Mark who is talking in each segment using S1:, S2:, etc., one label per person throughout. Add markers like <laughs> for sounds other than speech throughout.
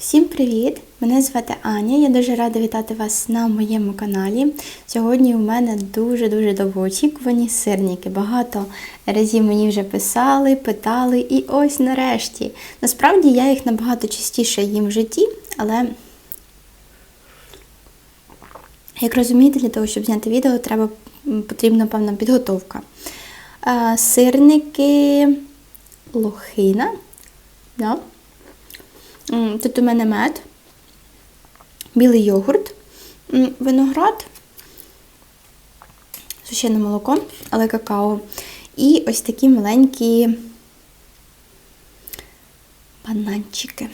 S1: Всім привіт! Мене звати Аня. Я дуже рада вітати вас на моєму каналі. Сьогодні у мене дуже-дуже довгоочікувані сирники. Багато разів мені вже писали, питали, і ось нарешті. Насправді я їх набагато частіше їм в житті, але, як розумієте, для того, щоб зняти відео, треба потрібна певна підготовка. Сирники лохина. Да? Тут у мене мед, білий йогурт, виноград, сушене молоко, але какао. І ось такі маленькі бананчики.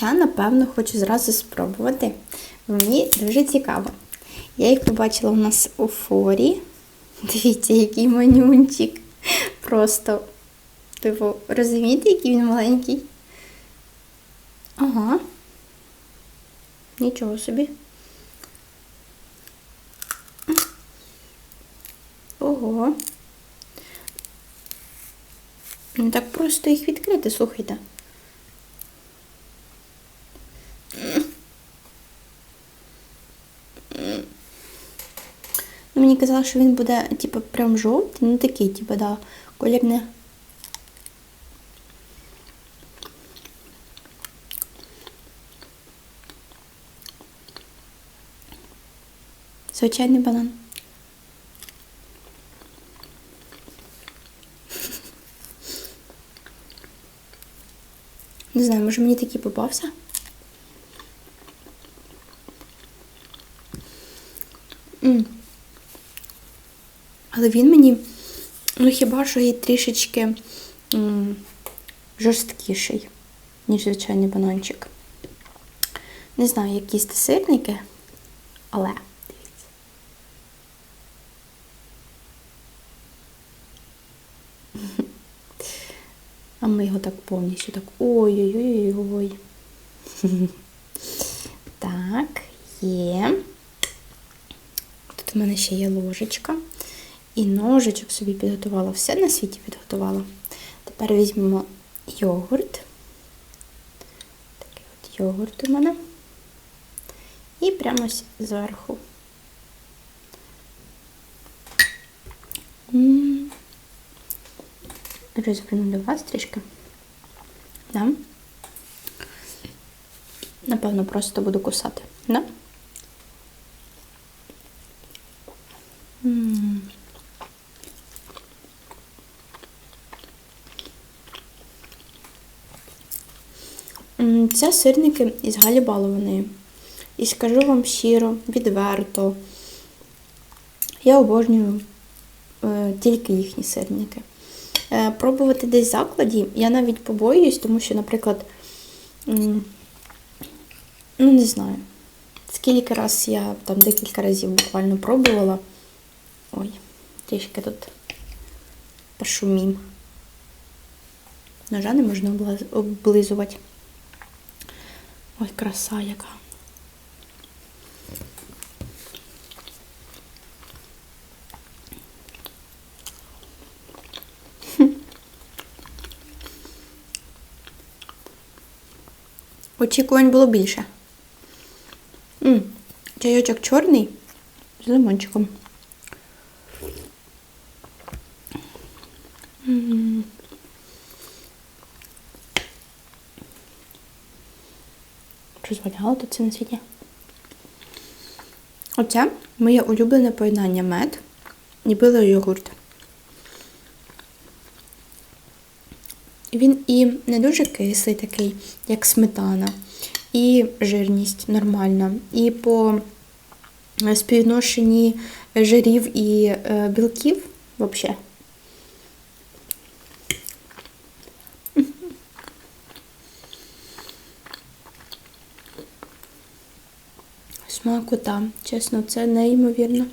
S1: Я, напевно, хочу зразу спробувати. Мені дуже цікаво. Я їх побачила у нас у форі. <laughs> Дивіться, який манюнчик. Просто Типу, розумієте, який він маленький? Ага. Нічого собі. Ого. Не так просто їх відкрити, слухайте. Ну, Мені казали, що він буде, типу, прям жовтий, ну такий, типу, да, колір не. Звичайний банан. Не знаю, може мені такий попався. Але він мені, ну хіба що і трішечки м, жорсткіший, ніж звичайний бананчик. Не знаю, як їсти сирники, але дивіться. А ми його так повністю так ой-ой-ой-ой. <laughs> Так, є. Тут у мене ще є ложечка. І ножичок собі підготувала. Все на світі підготувала. Тепер візьмемо йогурт. Такий от йогурт у мене. І прямо зверху. Розверну вас трішки. Да? Напевно, просто буду кусати. Да? Це сирники із Галі Балованої. І скажу вам щиро, відверто. Я обожнюю е, тільки їхні сирники. Е, пробувати десь закладі я навіть побоююсь, тому що, наприклад, ну не знаю, скільки раз я там декілька разів буквально пробувала. Ой, трішки тут пошумім. Ножа не можна облизувати. Ой, краса яка. Очікувань було більше. М, Чайочок чорний з лимончиком. М. Зваляло тут це на світі? Оце моє улюблене поєднання мед і білий йогурт. Він і не дуже кислий такий, як сметана, і жирність нормальна. І по е, співвідношенні жирів і е, білків взагалі. Смакота, чесно, це неймовірно.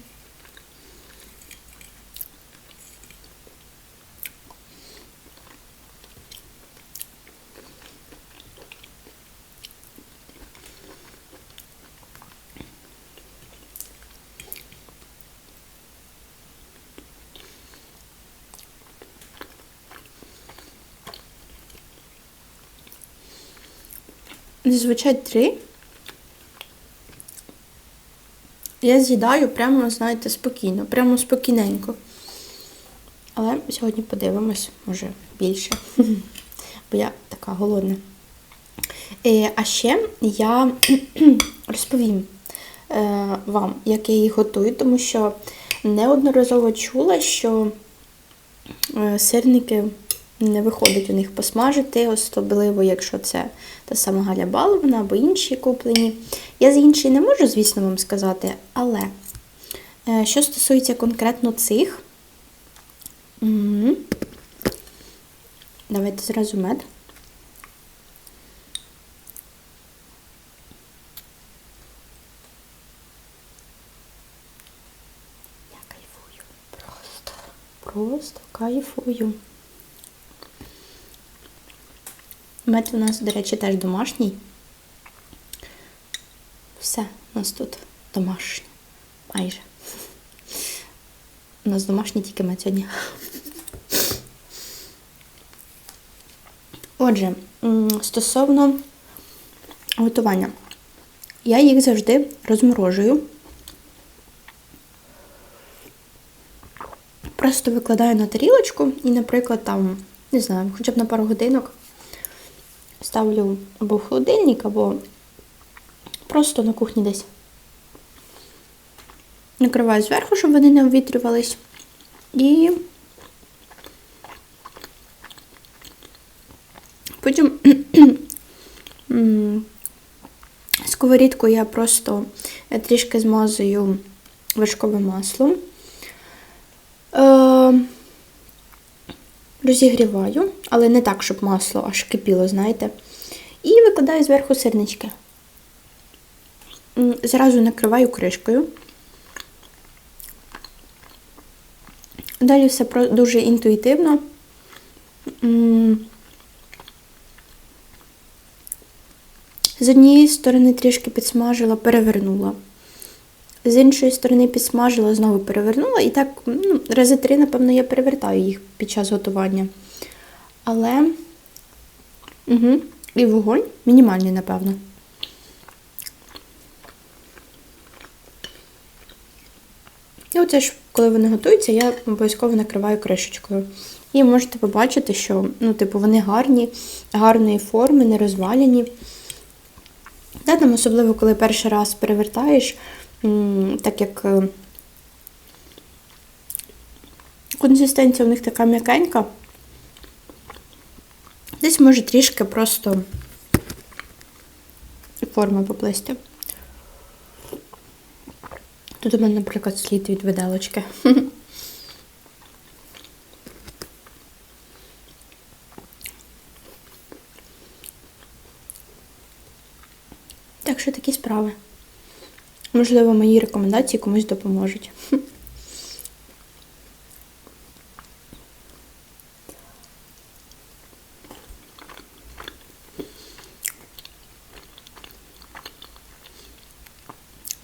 S1: Зазвичай три. Я з'їдаю прямо, знаєте, спокійно, прямо спокійненько. Але сьогодні подивимось, може, більше. <laughs> Бо я така голодна. Е, а ще я <clears throat> розповім е, вам, як я їх готую, тому що неодноразово чула, що е, сирники не виходить у них посмажити, особливо, якщо це та сама Галя Балована або інші куплені. Я з іншої не можу, звісно, вам сказати, але е, що стосується конкретно цих, давайте зразу мед. Я кайфую. Просто, просто кайфую. Мед у нас, до речі, теж домашній. Все, у нас тут домашнє. Майже. У нас домашній тільки мед сьогодні. Отже, стосовно готування. Я їх завжди розморожую. Просто викладаю на тарілочку і, наприклад, там, не знаю, хоча б на пару годинок ставлю або в холодильник, або просто на кухні десь. Накриваю зверху, щоб вони не обвітрювались. І потім <clears throat> сковорідку я просто трішки змазую вершковим маслом. Розігріваю, але не так, щоб масло аж кипіло, знаєте. І викладаю зверху сирнички. Зразу накриваю кришкою. Далі все дуже інтуїтивно. З однієї сторони трішки підсмажила, перевернула. З іншої сторони підсмажила, знову перевернула. І так, ну, рази три, напевно, я перевертаю їх під час готування. Але угу. і вогонь мінімальний, напевно. І оце ж, коли вони готуються, я обов'язково накриваю кришечкою. І можете побачити, що ну, типу, вони гарні, гарної форми, не розваляні. Та, там, особливо, коли перший раз перевертаєш, так як е, консистенція у них така м'якенька, десь може трішки просто форма поплисти. Тут у мене, наприклад, слід від виделочки. <laughs> Так що такі справи. Можливо, мої рекомендації комусь допоможуть.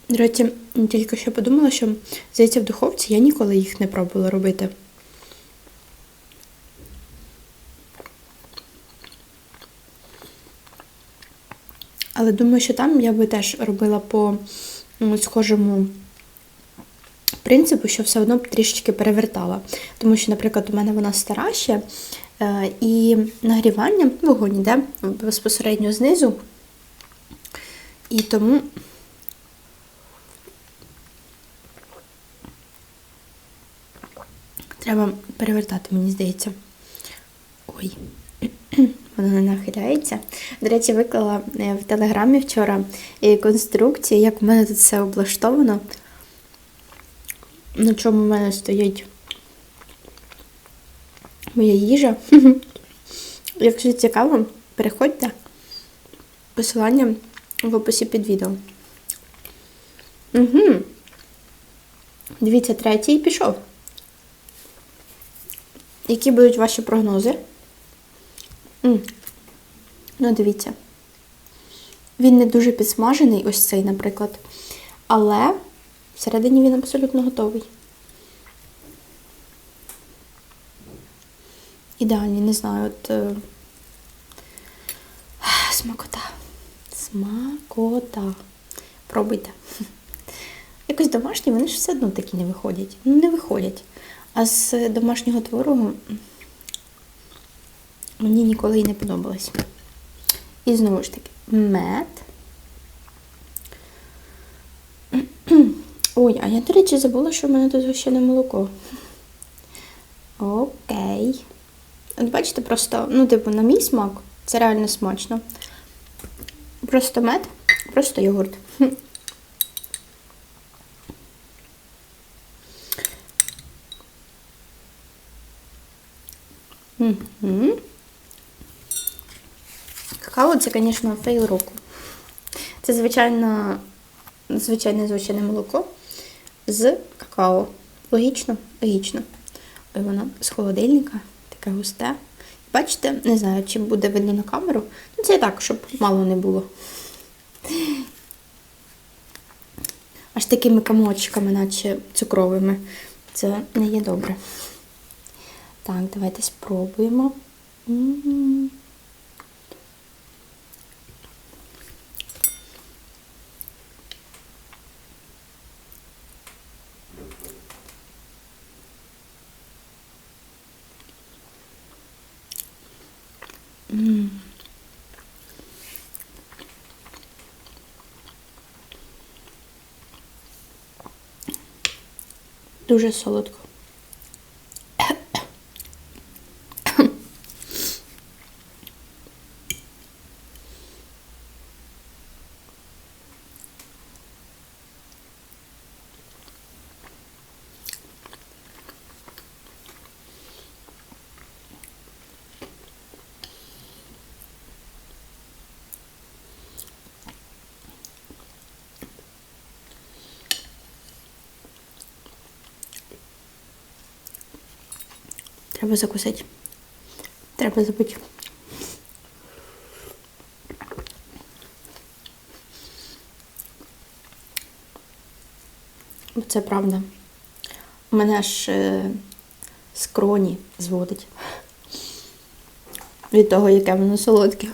S1: До речі, тільки що подумала, що здається в духовці я ніколи їх не пробувала робити. Але думаю, що там я би теж робила по схожому принципу, що все одно трішечки перевертала. Тому що, наприклад, у мене вона стара ще, е, і нагрівання вогонь йде безпосередньо знизу. І тому треба перевертати, мені здається. Ой. Вона не нахиляється. До речі, виклала е, в телеграмі вчора е, конструкцію, як у мене тут все облаштовано. На чому в мене стоїть моя їжа. <laughs> Якщо цікаво, переходьте. Посилання в описі під відео. Угу. Дивіться, третій пішов. Які будуть ваші прогнози? М. Ну, дивіться. Він не дуже підсмажений, ось цей, наприклад. Але всередині він абсолютно готовий. Ідеальний, не знаю, от. Е... <sighs> Смакота. Смакота. Пробуйте. <laughs> Якось домашні, вони ж все одно такі не виходять. Ну, не виходять. А з домашнього творогу мені ніколи і не подобалось. І знову ж таки, мед. Ой, а я, до речі, забула, що в мене тут згущене молоко. Окей. От бачите, просто, ну, типу, на мій смак, це реально смачно. Просто мед, просто йогурт. Хм. Угу. Какао це, звісно, фейл року. Це звичайно, звичайне звичайне молоко з какао. Логічно? Логічно. Ой, воно з холодильника, таке густе. Бачите, не знаю, чи буде видно на камеру. Ну, це так, щоб мало не було. Аж такими камочками, наче цукровими. Це не є добре. Так, давайте спробуємо. М. М. Дуже солодко. Треба закусити. Треба забити. Це правда. Мене аж е, скроні зводить. Від того, яке воно солодке.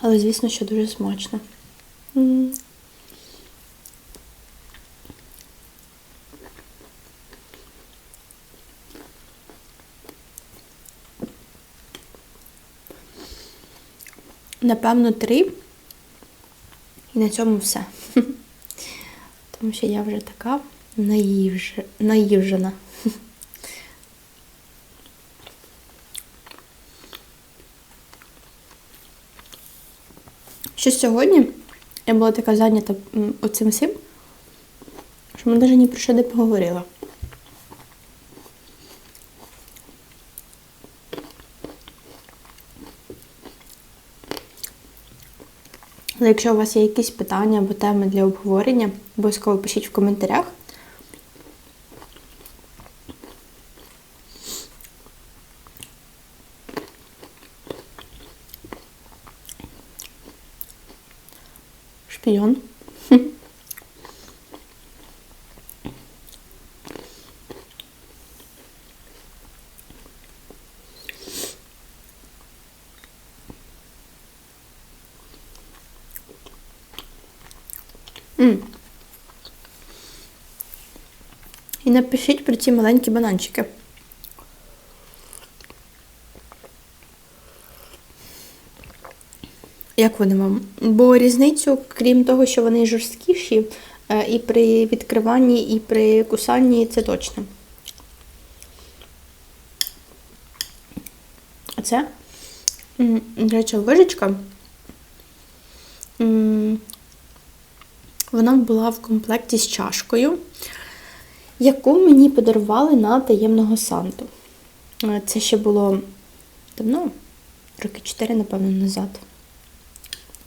S1: Але, звісно, що дуже смачно. Напевно, три. І на цьому все. <laughs> Тому що я вже така наївж... наївжена. <laughs> Що сьогодні я була така зайнята оцим всім, що ми навіть ні про що не поговорила. Але якщо у вас є якісь питання або теми для обговорення, обов'язково пишіть в коментарях. Шпіон. М. І напишіть про ці маленькі бананчики. Як вони вам? Бо різницю, крім того, що вони жорсткіші, е, і при відкриванні, і при кусанні це точно. А це, до речі, ложечка. Вона була в комплекті з чашкою, яку мені подарували на таємного Санту. Е, Це ще було давно, роки 4, напевно, назад.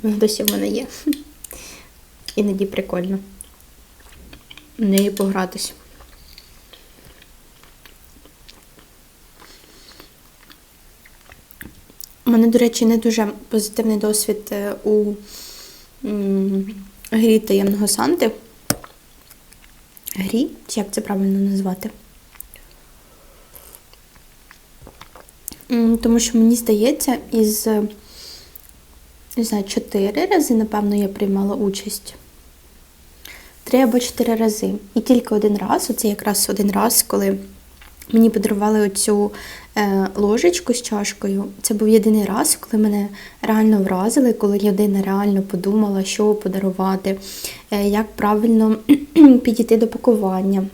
S1: Вона досі в мене є. <laughs> Іноді прикольно. В неї погратись. У мене, до речі, не дуже позитивний досвід е, у грі таємного Санти. Як це правильно назвати? Тому що мені здається, із не знаю, чотири рази, напевно, я приймала участь. Три або чотири рази. І тільки один раз, оце якраз один раз, коли мені подарували оцю е, ложечку з чашкою. Це був єдиний раз, коли мене реально вразили, коли людина реально подумала, що подарувати, як правильно <clears throat> підійти до пакування.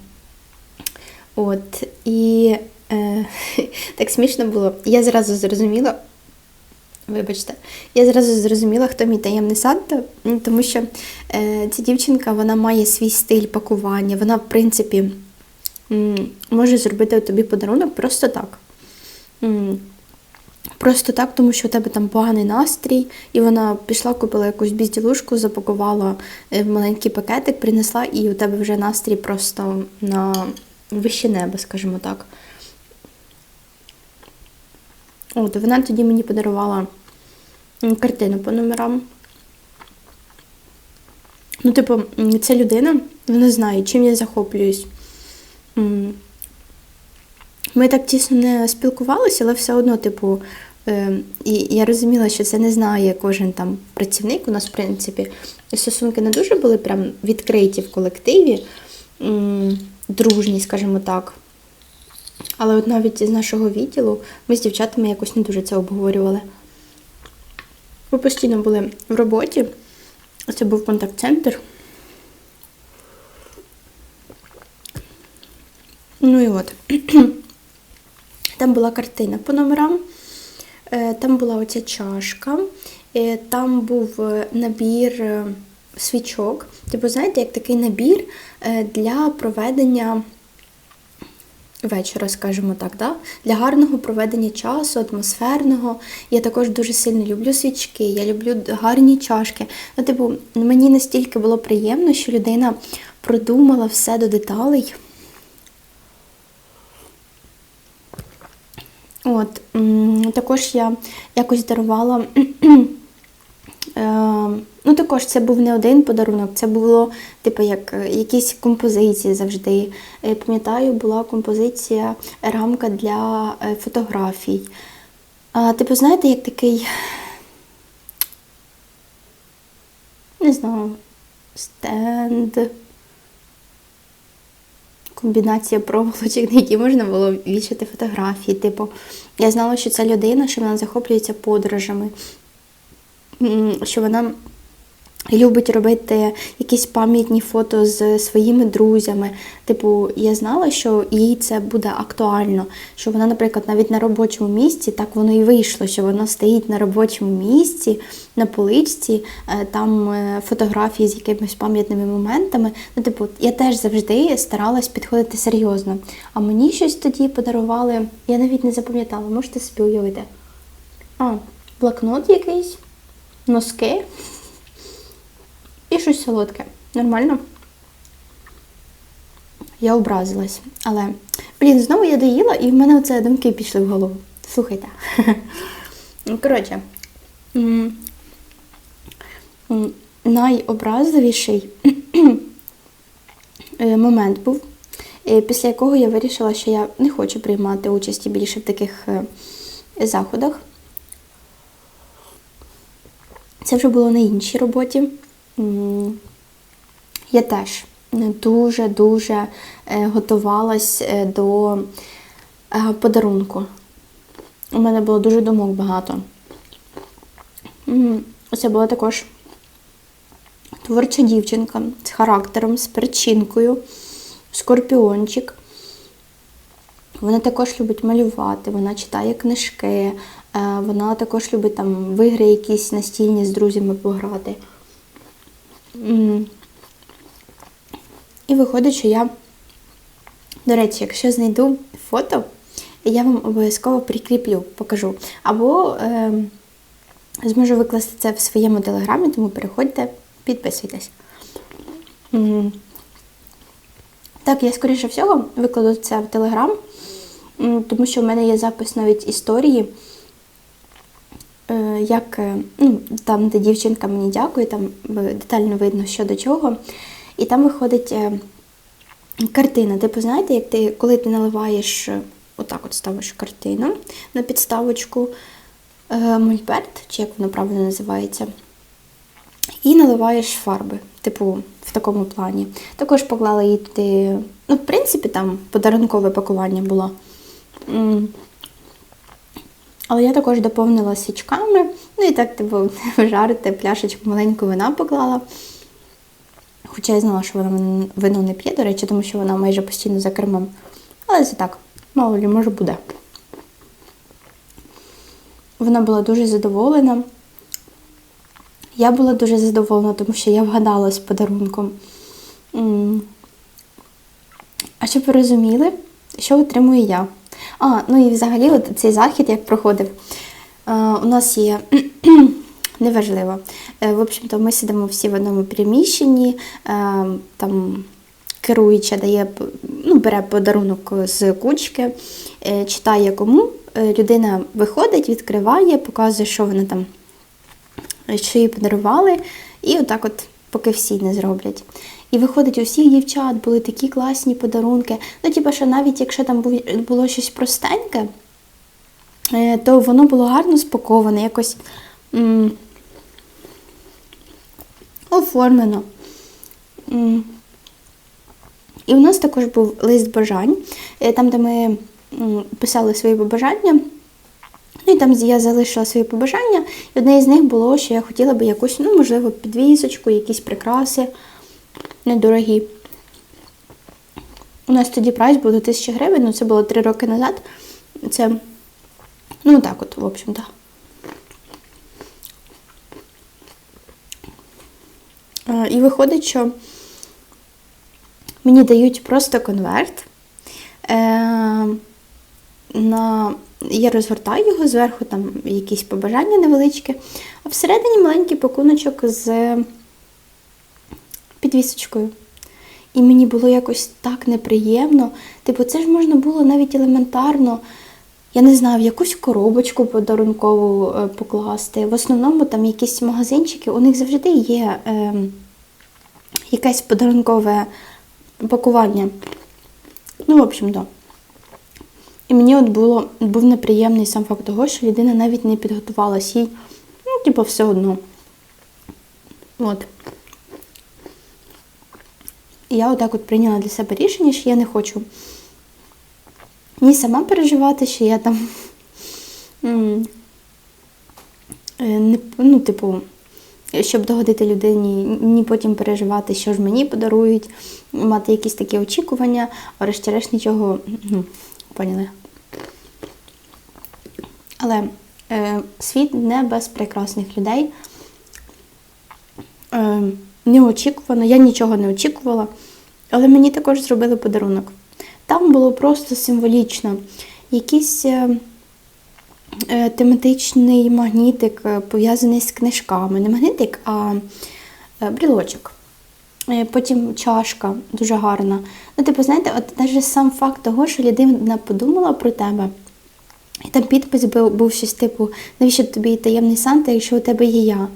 S1: От, і е, <laughs> так смішно було. Я зразу зрозуміла, Вибачте, я зразу зрозуміла, хто мій таємний Санта, тому що е, ця дівчинка вона має свій стиль пакування. Вона, в принципі, може зробити тобі подарунок просто так. Просто так, тому що у тебе там поганий настрій, і вона пішла, купила якусь бізділушку, запакувала е, в маленький пакетик, принесла, і у тебе вже настрій просто на вище небо, скажімо так. От, вона тоді мені подарувала картину по номерам. Ну, типу, ця людина, вона знає, чим я захоплююсь. Ми так тісно не спілкувалися, але все одно, типу, е, і я розуміла, що це не знає кожен там працівник. У нас, в принципі, стосунки не дуже були прям відкриті в колективі, дружні, скажімо так. Але от навіть з нашого відділу ми з дівчатами якось не дуже це обговорювали. Ми постійно були в роботі. Це був контакт-центр. Ну і от. <clears throat> Там була картина по номерам, е, там була оця чашка, е, там був е, набір свічок. Типу, знаєте, як такий набір для проведення вечора, скажімо так, да? для гарного проведення часу, атмосферного. Я також дуже сильно люблю свічки, я люблю гарні чашки. Ну, типу, мені настільки було приємно, що людина продумала все до деталей. От, також я якось дарувала. <clears throat> Е, ну, також це був не один подарунок, це було, типу, як е, якісь композиції завжди. Пам'ятаю, була композиція рамка для е, фотографій. А, типу, знаєте, як такий, не знаю, стенд, комбінація проволочок, на які можна було вішати фотографії. Типу, я знала, що ця людина, що вона захоплюється подорожами, що вона любить робити якісь пам'ятні фото з своїми друзями. Типу, я знала, що їй це буде актуально. Що вона, наприклад, навіть на робочому місці, так воно і вийшло, що вона стоїть на робочому місці, на поличці, е, там е, фотографії з якимись пам'ятними моментами. Ну, типу, я теж завжди старалась підходити серйозно. А мені щось тоді подарували, я навіть не запам'ятала, можете собі уявити. А, блокнот якийсь, носки і щось солодке. Нормально? Я образилась. Але, блін, знову я доїла, і в мене оце думки пішли в голову. Слухайте. <laughs> Коротше, найобразливіший <clears throat> е, момент був, е, після якого я вирішила, що я не хочу приймати участі більше в таких е, заходах. Це вже було на іншій роботі. Я теж дуже-дуже е, готувалась е, до е, подарунку. У мене було дуже думок багато. Це була також творча дівчинка з характером, з причинкою, скорпіончик. Вона також любить малювати, вона читає книжки, вона також любить там в ігри якісь настільні з друзями пограти. І виходить, що я, до речі, якщо знайду фото, я вам обов'язково прикріплю, покажу. Або е, зможу викласти це в своєму телеграмі, тому переходьте, підписуйтесь. Так, я, скоріше всього, викладу це в Телеграм, тому що в мене є запис навіть історії, як е, ну, там, де дівчинка мені дякує, там е, детально видно, що до чого. І там виходить е, картина. Типу, знаєте, як ти, коли ти наливаєш отак от ставиш картину на підставочку мольберт, чи як воно правильно називається. І наливаєш фарби, типу, в такому плані. Також поклала їй туди, ну, в принципі, там подарункове пакування було. Але я також доповнила свічками. Ну і так, типу, <laughs> жарти, пляшечку маленьку вина поклала. Хоча я знала, що вона вино не п'є, до речі, тому що вона майже постійно за кермом. Але це так, мало лі, може буде. Вона була дуже задоволена. Я була дуже задоволена, тому що я вгадала з подарунком. А щоб ви розуміли, що отримую я? А, ну і взагалі, от цей захід як проходив. Е, у нас є <clears throat> неважливо. Е, в общем-то, ми сидимо всі в одному приміщенні, е, там керуюча дає, ну, бере подарунок з кучки, читає кому. Людина виходить, відкриває, показує, що вона там що їй подарували, і отак от, поки всі не зроблять. І виходить, у всіх дівчат були такі класні подарунки. Ну, типу, що навіть якщо там було щось простеньке, е, то воно було гарно спаковане, якось оформлено. І у нас також був лист бажань, е, там, де ми писали свої побажання. Ну і там я залишила свої побажання, і одне з них було, що я хотіла би якусь, ну, можливо, підвісочку, якісь прикраси недорогі. У нас тоді прайс був до 1000 гривень, ну це було 3 роки назад. Це, ну так от, в общем-то. І виходить, що мені дають просто конверт. Е, на... Я розгортаю його зверху, там якісь побажання невеличкі, а всередині маленький пакуночок з підвісочкою. І мені було якось так неприємно. Типу, це ж можна було навіть елементарно, я не знаю, в якусь коробочку подарункову е, покласти. В основному там якісь магазинчики, у них завжди є е, якесь подарункове пакування. Ну, в общем, так. І мені от було, був неприємний сам факт того, що людина навіть не підготувалась їй, ну, типу, все одно. От. І я отак от прийняла для себе рішення, що я не хочу ні сама переживати, що я там <laughs> е, не, ну, типу, щоб догодити людині, ні потім переживати, що ж мені подарують, мати якісь такі очікування, а врешті-решт нічого, ну, поняли. Але е, світ не без прекрасних людей. Е, неочікувано, я нічого не очікувала, але мені також зробили подарунок. Там було просто символічно. Якийсь е, е, тематичний магнітик, е, пов'язаний з книжками. Не магнітик, а е, брілочок. Е, Потім чашка дуже гарна. Ну, типу, знаєте, от навіть сам факт того, що людина подумала про тебе. І там підпис був, був щось типу, навіщо тобі таємний Санта, якщо у тебе є я.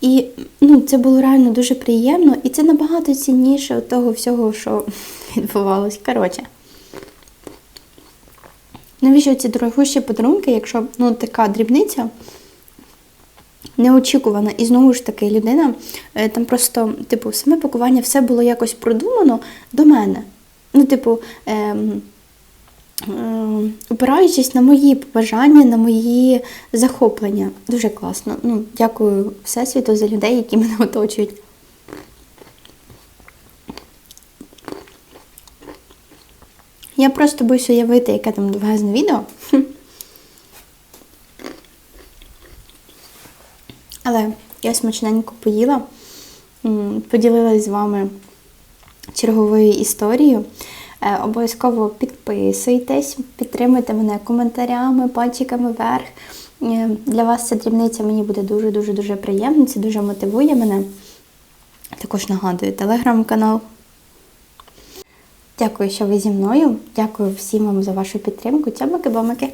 S1: І ну, це було реально дуже приємно, і це набагато цінніше від того всього, що <laughs> відбувалось. Коротше. Навіщо ці дорогущі подарунки, якщо ну, така дрібниця неочікувана. І знову ж таки, людина, е, там просто, типу, саме пакування все було якось продумано до мене. Ну, типу, ем, опираючись на мої побажання, на мої захоплення. Дуже класно. Ну, дякую Всесвіту за людей, які мене оточують. Я просто боюсь уявити, яке там довгезне відео. Але я смачненько поїла, поділилась з вами черговою історією. Е, Обов'язково підписуйтесь, підтримуйте мене коментарями, пальчиками вверх. Е, Для вас ця дрібниця мені буде дуже-дуже дуже приємно, це дуже мотивує мене. Також нагадую телеграм-канал. Дякую, що ви зі мною. Дякую всім вам за вашу підтримку. Цьомики-бомики.